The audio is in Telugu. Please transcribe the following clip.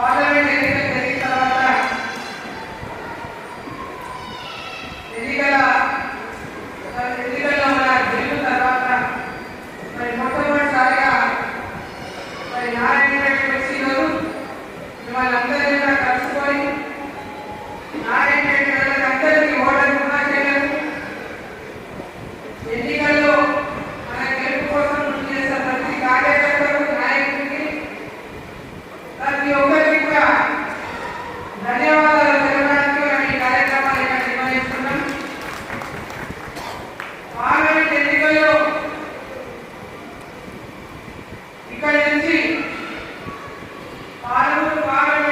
పార్లమెంట్ ఎన్నికలు జరిగిన ఎన్నికల ఇక్కడి నుంచి పార్లమెంట్ పార్లమెంట్